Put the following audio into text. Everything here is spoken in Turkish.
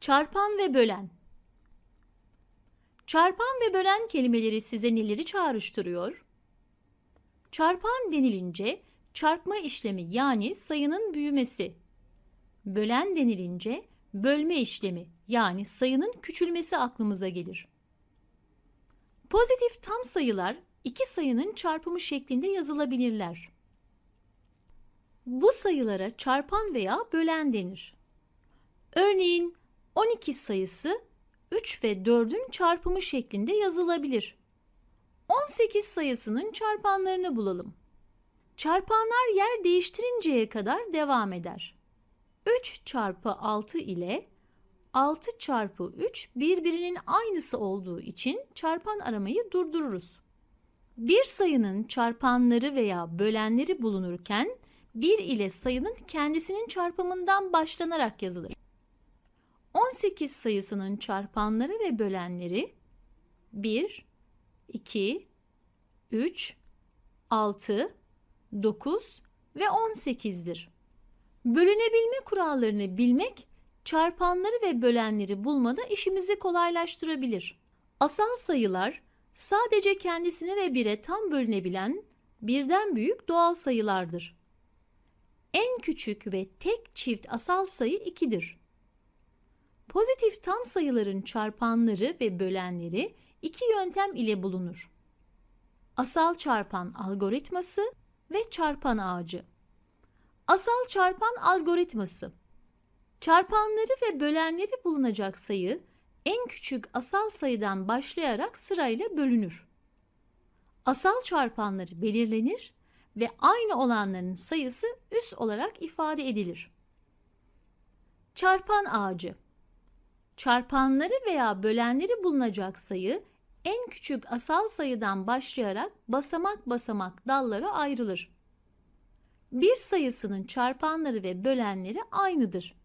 Çarpan ve bölen. Çarpan ve bölen kelimeleri size neleri çağrıştırıyor? Çarpan denilince çarpma işlemi yani sayının büyümesi. Bölen denilince bölme işlemi yani sayının küçülmesi aklımıza gelir. Pozitif tam sayılar iki sayının çarpımı şeklinde yazılabilirler. Bu sayılara çarpan veya bölen denir. Örneğin 12 sayısı 3 ve 4'ün çarpımı şeklinde yazılabilir. 18 sayısının çarpanlarını bulalım. Çarpanlar yer değiştirinceye kadar devam eder. 3 çarpı 6 ile 6 çarpı 3 birbirinin aynısı olduğu için çarpan aramayı durdururuz. Bir sayının çarpanları veya bölenleri bulunurken 1 ile sayının kendisinin çarpımından başlanarak yazılır. 18 sayısının çarpanları ve bölenleri 1, 2, 3, 6, 9 ve 18'dir. Bölünebilme kurallarını bilmek çarpanları ve bölenleri bulmada işimizi kolaylaştırabilir. Asal sayılar sadece kendisine ve bire tam bölünebilen birden büyük doğal sayılardır. En küçük ve tek çift asal sayı 2'dir. Pozitif tam sayıların çarpanları ve bölenleri iki yöntem ile bulunur. Asal çarpan algoritması ve çarpan ağacı. Asal çarpan algoritması. Çarpanları ve bölenleri bulunacak sayı en küçük asal sayıdan başlayarak sırayla bölünür. Asal çarpanları belirlenir ve aynı olanların sayısı üs olarak ifade edilir. Çarpan ağacı. Çarpanları veya bölenleri bulunacak sayı en küçük asal sayıdan başlayarak basamak basamak dallara ayrılır. Bir sayısının çarpanları ve bölenleri aynıdır.